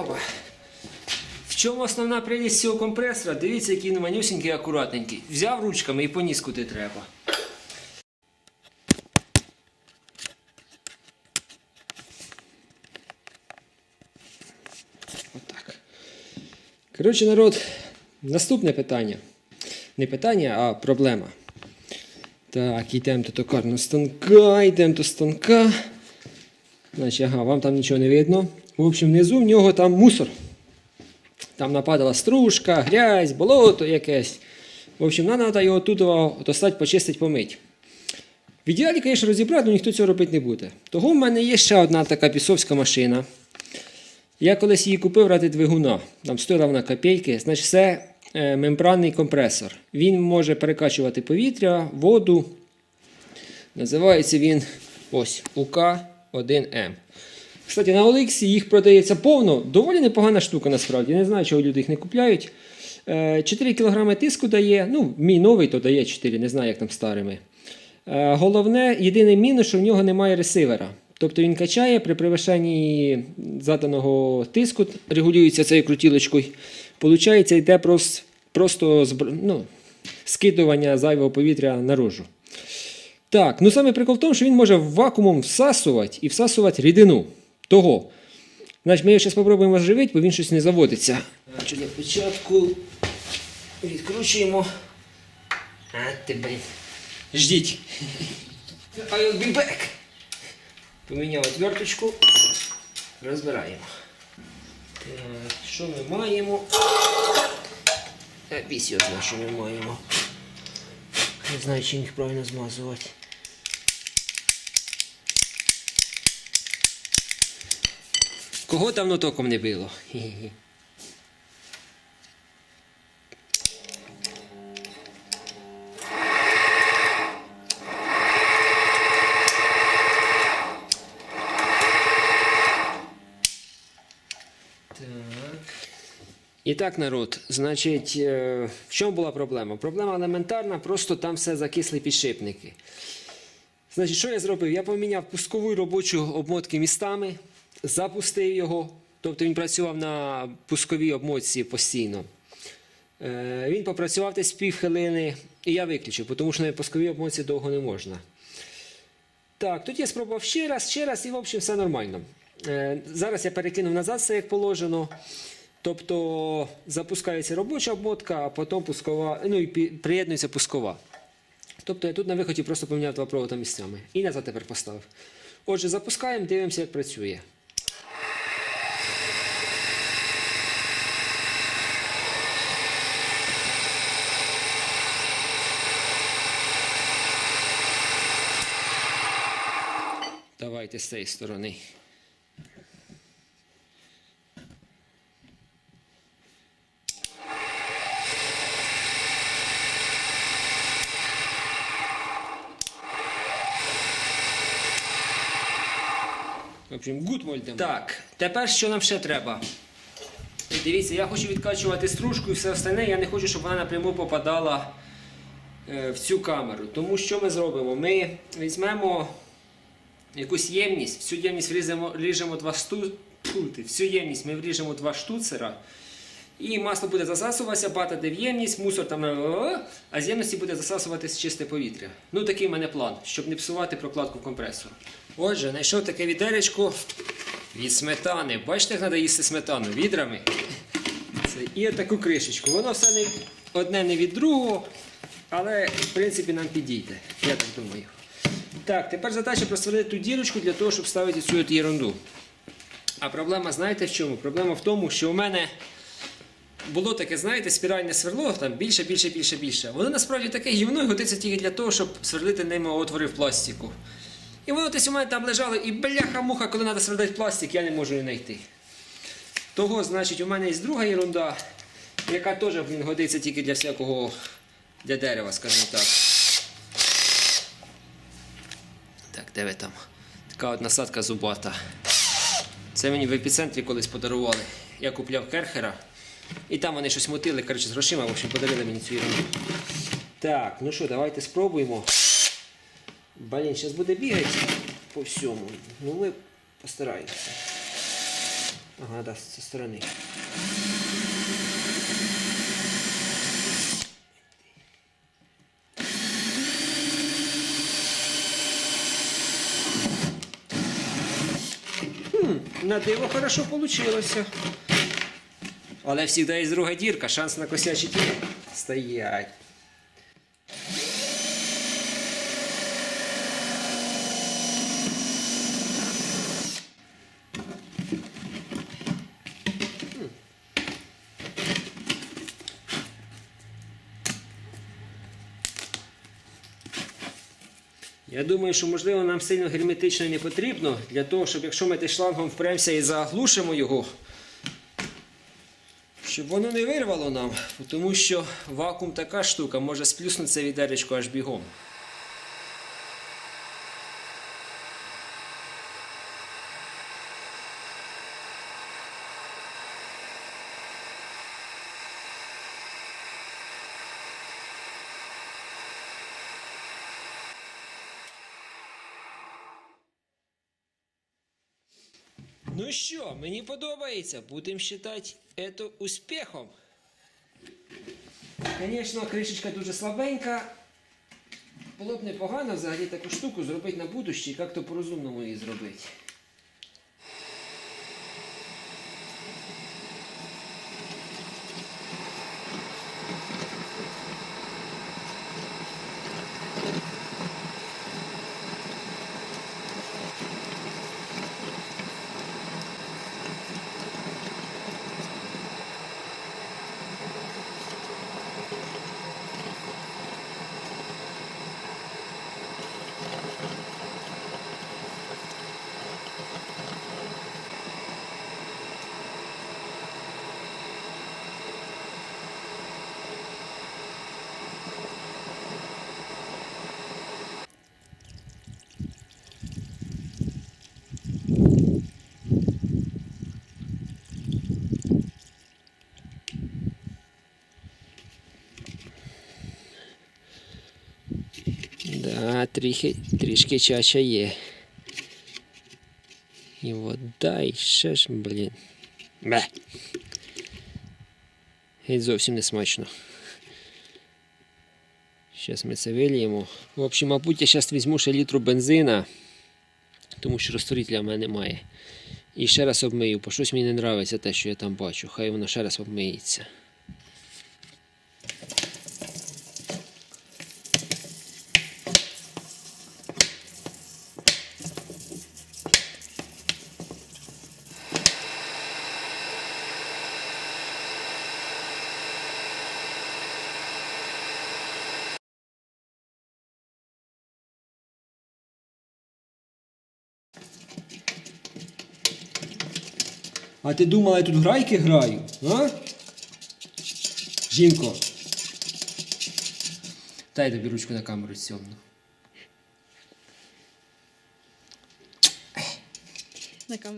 Опа. В чому основна прелість цього компресора? Дивіться, який він манюсенький, акуратненький. Взяв ручками і поніс куди треба. Отак. Коротше, народ, наступне питання. Не питання, а проблема. Так, йдемо до токарного станка, йдемо до станка. Значить, ага, вам там нічого не видно. В общем, внизу в нього там мусор. Там нападала стружка, грязь, болото якесь. В общем, нам треба його тут достати, почистити, помити. В ідеалі, звісно, розібрати, але ніхто цього робити не буде. Того в мене є ще одна така пісовська машина. Я колись її купив ради двигуна. Там стоїла вона копійки. Значить, це е, мембранний компресор. Він може перекачувати повітря, воду. Називається він ось УК-1М. Кстати, на Олексі їх продається повно. Доволі непогана штука насправді. Не знаю, чого люди їх не купляють. Е, 4 кг тиску дає. Ну, мій новий то дає 4, не знаю, як там старими. Е, Головне, єдиний мінус, що в нього немає ресивера. Тобто він качає при перевищенні заданого тиску, регулюється цією крутілочкою. Получається, йде просто, просто ну, скидування зайвого повітря наружу. Так, ну саме прикол в тому, що він може вакуумом всасувати і всасувати рідину. Того. Значить, ми його зараз спробуємо оживити, бо він щось не заводиться. Значить, для початку відкручуємо. А, ти, блін. Ждіть. I'll be back. Поміняв отверточку. Розбираємо. Так, що ми маємо? Е, Бісь його що ми маємо. Не знаю, чим їх правильно змазувати. Кого давно током не било? І так, народ, значить, е, в чому була проблема? Проблема елементарна, просто там все закисли підшипники. Значить, що я зробив? Я поміняв пускову робочу обмотки містами, запустив його, тобто він працював на пусковій обмотці постійно. Е, Він попрацював десь півхвилини, і я виключив, тому що на пусковій обмотці довго не можна. Так, тут я спробував ще раз, ще раз, і в общем все нормально. Е, зараз я перекинув назад все як положено. Тобто запускається робоча обмотка, а потім пускова, ну і приєднується пускова. Тобто я тут на виході просто поміняв два провода місцями. І назад тепер поставив. Отже, запускаємо, дивимося, як працює. Давайте з цієї сторони. Так, тепер що нам ще треба? Дивіться, я хочу відкачувати стружку і все остальне. Я не хочу, щоб вона напряму попадала е, в цю камеру. Тому що ми зробимо? Ми візьмемо якусь ємність, всю ємність вріжемо, ріжемо два шту... Всю ємність ми вріжемо два штуцера. І масло буде засасуватися, падати в ємність, мусор там, е, а з ємності буде засасуватись чисте повітря. Ну такий в мене план, щоб не псувати прокладку компресору. Отже, знайшов таке відеречко від сметани. Бачите, як треба їсти сметану відрами. Це, і таку кришечку. Воно все не, одне не від другого, але в принципі нам підійде. Я так думаю. Так, тепер задача просверлити ту дірочку для того, щоб ставити цю ерунду. А проблема, знаєте в чому? Проблема в тому, що у мене було таке, знаєте, спіральне сверло, там більше, більше, більше, більше. Воно насправді таке гівно і годиться тільки для того, щоб сверлити ними отвори в пластику. І воно десь у мене там лежало, і бляха-муха, коли треба сверлити пластик, я не можу її знайти. Того, значить, у мене є друга ерунда, яка теж годиться тільки для всякого для дерева, скажімо так. Так, де ви там? Така от насадка зубата. Це мені в епіцентрі колись подарували. Я купляв керхера. І там вони щось мотили, коротше, з грошима, в общем, подарили мені цю ерунду. Так, ну що, давайте спробуємо. Блін, зараз буде бігати по всьому. Ну ми постараємося. Ага, да, з цієї сторони. На диво хорошо вийшло. Але завжди є друга дірка, шанс на косячі. Стоять. Я думаю, що можливо нам сильно герметично не потрібно для того, щоб якщо ми тим шлангом впремося і заглушимо його, щоб воно не вирвало нам, тому що вакуум така штука може сплюснутися відеречко аж бігом. Ну що, мені подобається. Будемо вважати це успіхом. Звісно, кришечка дуже слабенька. Було б непогано взагалі таку штуку зробити на будущее, як-то по-розумному її зробити. Да, трішки, трішки чача є. І вода, і ще ж, блін. Бе. Геть зовсім не смачно. Зараз ми це виліємо. В общем, мабуть, я зараз візьму ще літру бензина, тому що розтворителя в мене немає. І ще раз обмию, бо щось мені не подобається те, що я там бачу. Хай воно ще раз обмиється. А ти думала, я тут грайки граю? А? Жінко. Дай тобі ручку на камеру сьомну. На камеру.